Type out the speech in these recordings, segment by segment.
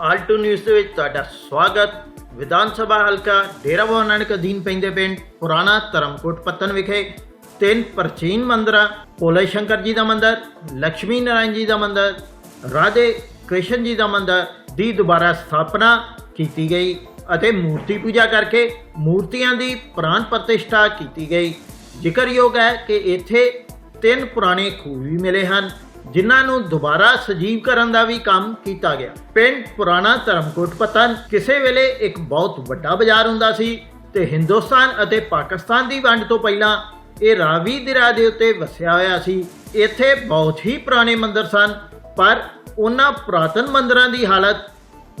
Alto news ਦੇ ਵਿੱਚ ਤੁਹਾਡਾ ਸਵਾਗਤ। ਵਿਧਾਨ ਸਭਾ ਹਲਕਾ ਡੇਰਾ ਬਾਬਾ ਨਾਨਕ ਅਧੀਨ ਪੈਂਦੇ ਪਿੰਡ ਪੁਰਾਣਾ ਧਰਮਕੋਟ ਪੱਤਨ ਵਿਖੇ ਤਿੰਨ ਪ੍ਰਾਚੀਨ ਮੰਦਰਾਂ, ਭੋਲੇ ਸ਼ੰਕਰ ਜੀ ਦਾ ਮੰਦਿਰ ਲక్ష్ਮੀ ਨਾਰਾਇਣ ਜੀ ਦਾ ਮੰਦਿਰ, ਰਾਧੇ ਕ੍ਰਿਸ਼ਨ ਜੀ ਦਾ ਮੰਦਿਰ ਦੀ ਦੁਬਾਰਾ ਸਥਾਪਨਾ ਕੀਤੀ ਗਈ ਅਤੇ ਮੂਰਤੀ ਪੂਜਾ ਕਰਕੇ ਮੂਰਤੀਆਂ ਦੀ ਪ੍ਰਾਣ ਪ੍ਰਤਿਸ਼ਠਾ ਕੀਤੀ ਗਈ। ਜ਼ਿਕਰਯੋਗ ਹੈ ਕਿ ਇੱਥੇ ਤਿੰਨ ਪੁਰਾਣੇ ਖੂਹ ਵੀ ਮਿਲੇ ਹਨ, ਜਿਨ੍ਹਾਂ ਨੂੰ ਦੁਬਾਰਾ ਸਜੀਵ ਕਰਨ ਦਾ ਵੀ ਕੰਮ ਕੀਤਾ ਗਿਆ। ਪਿੰਡ ਪੁਰਾਣਾ ਧਰਮਕੋਟ ਪਤਨ ਕਿਸੇ ਵੇਲੇ ਇੱਕ ਬਹੁਤ ਵੱਡਾ ਬਾਜ਼ਾਰ ਹੁੰਦਾ ਸੀ ਤੇ ਹਿੰਦੁਸਤਾਨ ਅਤੇ ਪਾਕਿਸਤਾਨ ਦੀ ਵੰਡ ਤੋਂ ਪਹਿਲਾਂ ਇਹ ਰਾਵੀ ਦਰਿਆ ਦੇ ਉੱਤੇ ਵਸਿਆ ਹੋਇਆ ਸੀ। ਇੱਥੇ ਬਹੁਤ ਹੀ ਪੁਰਾਣੇ ਮੰਦਰ ਸਨ, ਪਰ ਉਹਨਾਂ ਪੁਰਾਤਨ ਮੰਦਰਾਂ ਦੀ ਹਾਲਤ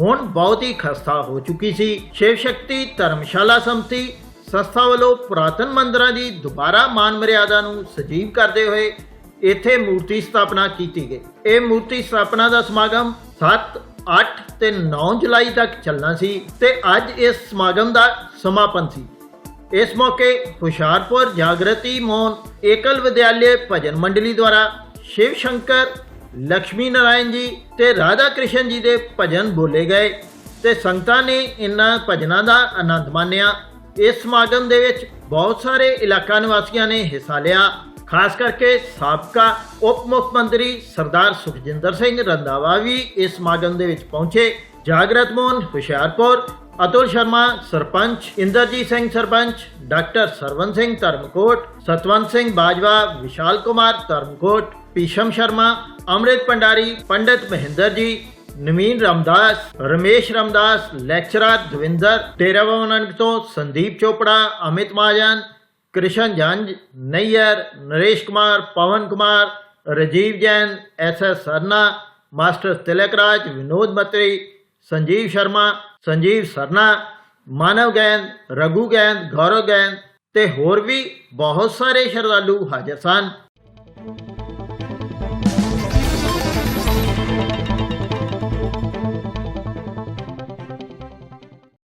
ਹੁਣ ਬਹੁਤ ਹੀ ਖਸਤਾ ਹੋ ਚੁੱਕੀ ਸੀ। ਸ਼ਿਵ ਸ਼ਕਤੀ ਧਰਮਸ਼ਾਲਾ ਸੰਮਤੀ ਸੰਸਥਾ ਵੱਲੋਂ ਪੁਰਾਤਨ ਮੰਦਰਾਂ ਦੀ ਦੁਬਾਰਾ ਮਾਨ ਮਰਿਆਦਾ ਨੂੰ ਸਜੀਵ ਕਰਦੇ ਹੋਏ ਇੱਥੇ ਮੂਰਤੀ ਸਥਾਪਨਾ ਕੀਤੀ ਗਈ। ਇਹ ਮੂਰਤੀ ਸਥਾਪਨਾ ਦਾ ਸਮਾਗਮ 7 8 ਤੇ 9 ਜੁਲਾਈ ਤੱਕ ਚੱਲਣਾ ਸੀ ਤੇ ਅੱਜ ਇਸ ਸਮਾਗਮ ਦਾ ਸਮਾਪਨ ਸੀ। ਇਸ ਮੌਕੇ ਹੁਸ਼ਿਆਰਪੁਰ ਜਾਗਰਤੀ ਮੋਹਨ, ਏਕਲ ਵਿਦਿਆਲਿਆ ਭਜਨ ਮੰਡਲੀ ਦੁਆਰਾ ਸ਼ਿਵ ਸ਼ੰਕਰ ਲక్ష్ਮੀ ਨਾਰਾਇਣ ਜੀ ਤੇ ਰਾਧਾ ਕ੍ਰਿਸ਼ਨ ਜੀ ਦੇ ਭਜਨ ਬੋਲੇ ਗਏ ਤੇ ਸੰਗਤਾਂ ਨੇ ਇਨ੍ਹਾਂ ਭਜਨਾਂ ਦਾ ਆਨੰਦ ਮਾਣਿਆ। ਇਸ ਸਮਾਗਮ ਦੇ ਵਿੱਚ ਬਹੁਤ ਸਾਰੇ ਇਲਾਕਾ ਨਿਵਾਸੀਆਂ ਨੇ ਹਿੱਸਾ ਲਿਆ। ਖਾਸ ਕਰਕੇ ਸਾਬਕਾ ਉਪ ਮੁੱਖ ਮੰਤਰੀ ਸਰਦਾਰ ਸੁਖਜਿੰਦਰ ਸਿੰਘ ਰੰਧਾਵਾ ਵੀ ਇਸ ਸਮਾਗਮ ਦੇ ਵਿੱਚ ਪਹੁੰਚੇ। ਜਾਗਰਤ ਮੋਹਨ, ਹੁਸ਼ਿਆਰਪੁਰ, ਅਤੁਲ ਸ਼ਰਮਾ, ਸਰਪੰਚ ਇੰਦਰਜੀਤ ਸਿੰਘ ਸਰਪੰਚ, ਡਾਕਟਰ ਸਰਵਨ ਸਿੰਘ ਧਰਮਕੋਟ, ਸਤਵੰਤ ਸਿੰਘ ਬਾਜਵਾ, ਵਿਸ਼ਾਲ ਕੁਮਾਰ ਧਰਮਕੋਟ ਪੀਸ਼ਮ ਸ਼ਰਮਾ, ਅੰਮ੍ਰਿਤ ਪੰਡਾਰੀ ਪੰਡਿਤ ਮਹਿੰਦਰ ਜੀ ਨਵੀਨ ਰਾਮਦਾਸ, ਰਮੇਸ਼ ਰਾਮਦਾਸ ਲੈਕਚਰਰ ਦਵਿੰਦਰ ਡੇਰਾ ਬਾਬਾ ਨਾਨਕ ਤੋਂ Sandeep Chopra, Amit Mahajan, Krishan ਜੰਜ, Nayyar, Naresh Kumar, Pawan Kumar, Rajiv Jain, S S Sarna, master Tilakraj, Vinod ਮਤਰੀ, Sanjeev Sharma, Sanjeev Sarna, Manav Gain Raghu Gain Gaurav ਗੈਨ ਤੇ ਹੋਰ ਵੀ ਬਹੁਤ ਸਾਰੇ ਸ਼ਰਧਾਲੂ ਹਾਜ਼ਰ ਸਨ।